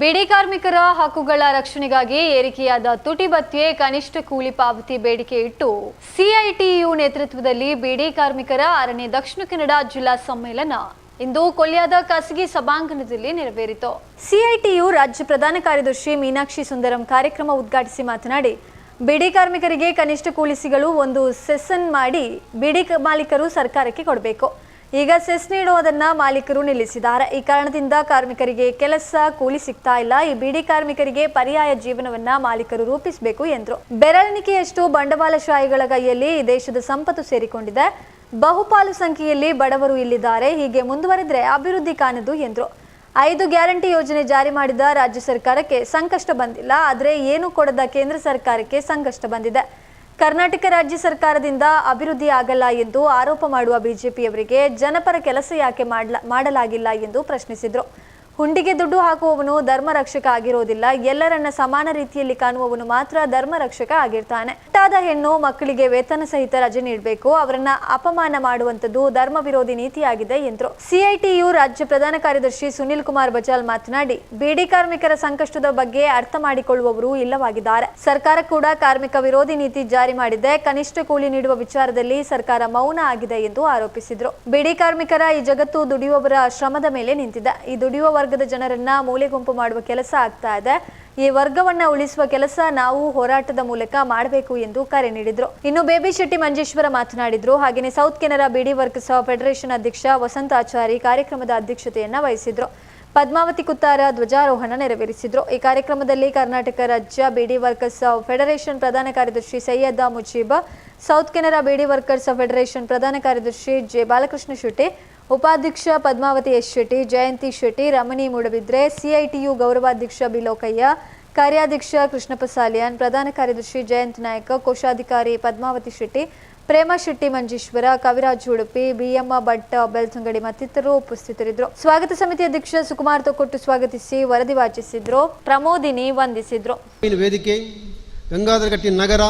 ಬಿಡಿ ಕಾರ್ಮಿಕರ ಹಕ್ಕುಗಳ ರಕ್ಷಣೆಗಾಗಿ ಏರಿಕೆಯಾದ ತುಟಿ ಕನಿಷ್ಠ ಕೂಲಿ ಪಾವತಿ ಬೇಡಿಕೆ ಇಟ್ಟು ಸಿಐಟಿಯು ನೇತೃತ್ವದಲ್ಲಿ ಬಿಡಿ ಕಾರ್ಮಿಕರ ಆರನೇ ದಕ್ಷಿಣ ಕನ್ನಡ ಜಿಲ್ಲಾ ಸಮ್ಮೇಳನ ಇಂದು ಕೊಲ್ಯಾದ ಖಾಸಗಿ ಸಭಾಂಗಣದಲ್ಲಿ ನೆರವೇರಿತು. ಸಿಐಟಿಯು ರಾಜ್ಯ ಪ್ರಧಾನ ಕಾರ್ಯದರ್ಶಿ ಮೀನಾಕ್ಷಿ ಸುಂದರಂ ಕಾರ್ಯಕ್ರಮ ಉದ್ಘಾಟಿಸಿ ಮಾತನಾಡಿ, ಬಿಡಿ ಕಾರ್ಮಿಕರಿಗೆ ಕನಿಷ್ಠ ಕೂಲಿಸಿಗಳು ಒಂದು ಸೆಸನ್ ಮಾಡಿ ಬಿಡಿ ಮಾಲೀಕರು ಸರ್ಕಾರಕ್ಕೆ ಕೊಡಬೇಕು. ಈಗ ಸೆಸ್ ನೀಡುವುದನ್ನ ಮಾಲೀಕರು ನಿಲ್ಲಿಸಿದ್ದಾರೆ. ಈ ಕಾರಣದಿಂದ ಕಾರ್ಮಿಕರಿಗೆ ಕೆಲಸ ಕೂಲಿ ಸಿಗ್ತಾ ಇಲ್ಲ. ಈ ಬಿಡಿ ಕಾರ್ಮಿಕರಿಗೆ ಪರ್ಯಾಯ ಜೀವನವನ್ನ ಮಾಲೀಕರು ರೂಪಿಸಬೇಕು ಎಂದರು. ಬೆರಳಣಿಕೆಯಷ್ಟು ಬಂಡವಾಳಶಾಹಿಗಳ ಕೈಯಲ್ಲಿ ಈ ದೇಶದ ಸಂಪತ್ತು ಸೇರಿಕೊಂಡಿದೆ. ಬಹುಪಾಲು ಸಂಖ್ಯೆಯಲ್ಲಿ ಬಡವರು ಇಲ್ಲಿದ್ದಾರೆ. ಹೀಗೆ ಮುಂದುವರೆದ್ರೆ ಅಭಿವೃದ್ಧಿ ಕಾಣದು ಎಂದರು. ಐದು ಗ್ಯಾರಂಟಿ ಯೋಜನೆ ಜಾರಿ ಮಾಡಿದ ರಾಜ್ಯ ಸರ್ಕಾರಕ್ಕೆ ಸಂಕಷ್ಟ ಬಂದಿಲ್ಲ. ಆದರೆ ಏನು ಕೊಡದ ಕೇಂದ್ರ ಸರ್ಕಾರಕ್ಕೆ ಸಂಕಷ್ಟ ಬಂದಿದೆ. ಕರ್ನಾಟಕ ರಾಜ್ಯ ಸರ್ಕಾರದಿಂದ ಅಭಿವೃದ್ಧಿ ಆಗಲ್ಲ ಎಂದು ಆರೋಪ ಮಾಡುವ ಬಿಜೆಪಿಯವರಿಗೆ ಜನಪರ ಕೆಲಸ ಯಾಕೆ ಮಾಡ್ಲ ಮಾಡಲಾಗಿಲ್ಲ ಎಂದು ಪ್ರಶ್ನಿಸಿದರು. ಹುಂಡಿಗೆ ದುಡ್ಡು ಹಾಕುವವನು ಧರ್ಮ ರಕ್ಷಕ ಆಗಿರೋದಿಲ್ಲ. ಎಲ್ಲರನ್ನ ಸಮಾನ ರೀತಿಯಲ್ಲಿ ಕಾಣುವವನು ಮಾತ್ರ ಧರ್ಮ ರಕ್ಷಕ ಆಗಿರ್ತಾನೆ. ಹುಟ್ಟಾದ ಹೆಣ್ಣು ಮಕ್ಕಳಿಗೆ ವೇತನ ಸಹಿತ ರಜೆ ನೀಡಬೇಕು. ಅವರನ್ನ ಅಪಮಾನ ಮಾಡುವಂತದ್ದು ಧರ್ಮ ವಿರೋಧಿ ನೀತಿಯಾಗಿದೆ ಎಂದರು. ಸಿಐಟಿಯು ರಾಜ್ಯ ಪ್ರಧಾನ ಕಾರ್ಯದರ್ಶಿ ಸುನಿಲ್ ಕುಮಾರ್ ಬಜಾಲ್ ಮಾತನಾಡಿ, ಬಿಡಿ ಕಾರ್ಮಿಕರ ಸಂಕಷ್ಟದ ಬಗ್ಗೆ ಅರ್ಥ ಮಾಡಿಕೊಳ್ಳುವವರು ಇಲ್ಲವಾಗಿದ್ದಾರೆ. ಸರ್ಕಾರ ಕೂಡ ಕಾರ್ಮಿಕ ವಿರೋಧಿ ನೀತಿ ಜಾರಿ ಮಾಡಿದೆ. ಕನಿಷ್ಠ ಕೂಲಿ ನೀಡುವ ವಿಚಾರದಲ್ಲಿ ಸರ್ಕಾರ ಮೌನ ಆಗಿದೆ ಎಂದು ಆರೋಪಿಸಿದರು. ಬಿಡಿ ಕಾರ್ಮಿಕರ ಈ ಜಗತ್ತು ದುಡಿಯುವವರ ಶ್ರಮದ ಮೇಲೆ ನಿಂತಿದೆ. ಈ ದುಡಿಯುವ ವರ್ಗದ ಜನರನ್ನ ಮೂಲೆಗುಂಪು ಮಾಡುವ ಕೆಲಸ ಆಗ್ತಾ ಇದೆ. ಈ ವರ್ಗವನ್ನ ಉಳಿಸುವ ಕೆಲಸ ನಾವು ಹೋರಾಟದ ಮೂಲಕ ಮಾಡಬೇಕು ಎಂದು ಕರೆ ನೀಡಿದ್ರು. ಇನ್ನು ಬೇಬಿ ಶೆಟ್ಟಿ ಮಂಜೇಶ್ವರ ಮಾತನಾಡಿದ್ರು. ಹಾಗೆಯೇ ಸೌತ್ ಕೆನರಾ ಬಿಡಿ ವರ್ಕರ್ಸ್ ಫೆಡರೇಷನ್ ಅಧ್ಯಕ್ಷ ವಸಂತ ಆಚಾರಿ ಕಾರ್ಯಕ್ರಮದ ಅಧ್ಯಕ್ಷತೆಯನ್ನ ವಹಿಸಿದ್ರು. ಪದ್ಮಾವತಿ ಕುತ್ತಾರ ಧ್ವಜಾರೋಹಣ ನೆರವೇರಿಸಿದ್ರು. ಈ ಕಾರ್ಯಕ್ರಮದಲ್ಲಿ ಕರ್ನಾಟಕ ರಾಜ್ಯ ಬಿಡಿ ವರ್ಕರ್ಸ್ ಫೆಡರೇಷನ್ ಪ್ರಧಾನ ಕಾರ್ಯದರ್ಶಿ ಸೈಯದ್ ಮುಜೀಬ್, ಸೌತ್ ಕೆನರಾ ಬಿಡಿ ವರ್ಕರ್ಸ್ ಫೆಡರೇಷನ್ ಪ್ರಧಾನ ಕಾರ್ಯದರ್ಶಿ ಜೆ ಬಾಲಕೃಷ್ಣ ಶೆಟ್ಟಿ ಉಪಾಧ್ಯಕ್ಷ ಪದ್ಮಾವತಿ ಎಸ್ ಶೆಟ್ಟಿ ಜಯಂತಿ ಶೆಟ್ಟಿ ರಮಣಿ ಮೂಡಬಿದ್ರೆ ಸಿಐಟಿಯು ಗೌರವಾಧ್ಯಕ್ಷ ಬಿಲೋಕಯ್ಯ ಕಾರ್ಯಾಧ್ಯಕ್ಷ ಕೃಷ್ಣಪ್ಪ ಸಾಲಿಯಾನ್ ಪ್ರಧಾನ ಕಾರ್ಯದರ್ಶಿ ಜಯಂತ್ ನಾಯಕ ಕೋಶಾಧಿಕಾರಿ ಪದ್ಮಾವತಿ ಶೆಟ್ಟಿ ಪ್ರೇಮ ಶೆಟ್ಟಿ ಮಂಜೇಶ್ವರ ಕವಿರಾಜ್ ಉಡುಪಿ ಬಿಎಮ್ಮ ಭಟ್ ಬೆಳ್ತಂಗಡಿ ಮತ್ತಿತರರು ಉಪಸ್ಥಿತರಿದ್ದರು. ಸ್ವಾಗತ ಸಮಿತಿ ಅಧ್ಯಕ್ಷ ಸುಕುಮಾರ್ ತೊಕೊಟ್ಟು ಸ್ವಾಗತಿಸಿ ವರದಿ ವಾಚಿಸಿದ್ರು. ಪ್ರಮೋದಿನಿ ವಂದಿಸಿದ್ರು. ವೇದಿಕೆ ಗಂಗಾಧರಗಟ್ಟಿ ನಗರ.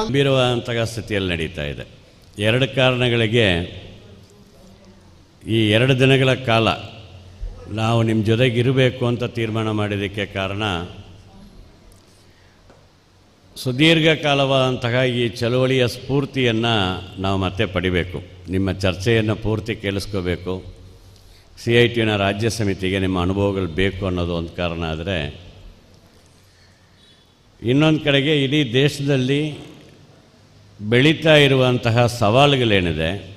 ಸ್ಥಿತಿಯಲ್ಲಿ ನಡೀತಾ ಇದೆ. ಎರಡು ಕಾರಣಗಳಿಗೆ ಈ ಎರಡು ದಿನಗಳ ಕಾಲ ನಾವು ನಿಮ್ಮ ಜೊತೆಗಿರಬೇಕು ಅಂತ ತೀರ್ಮಾನ ಮಾಡಿದ್ದಕ್ಕೆ ಕಾರಣ, ಸುದೀರ್ಘ ಕಾಲವಾದಂತಹ ಈ ಚಳುವಳಿಯ ಸ್ಫೂರ್ತಿಯನ್ನು ನಾವು ಮತ್ತೆ ಪಡಿಬೇಕು. ನಿಮ್ಮ ಚರ್ಚೆಯನ್ನು ಪೂರ್ತಿ ಕೇಳಿಸ್ಕೋಬೇಕು. ಸಿ ಐ ಟಿನ ರಾಜ್ಯ ಸಮಿತಿಗೆ ನಿಮ್ಮ ಅನುಭವಗಳು ಬೇಕು ಅನ್ನೋದು ಒಂದು ಕಾರಣ ಆದರೆ, ಇನ್ನೊಂದು ಕಡೆಗೆ ಇಡೀ ದೇಶದಲ್ಲಿ ಬೆಳೀತಾ ಇರುವಂತಹ ಸವಾಲುಗಳೇನಿದೆ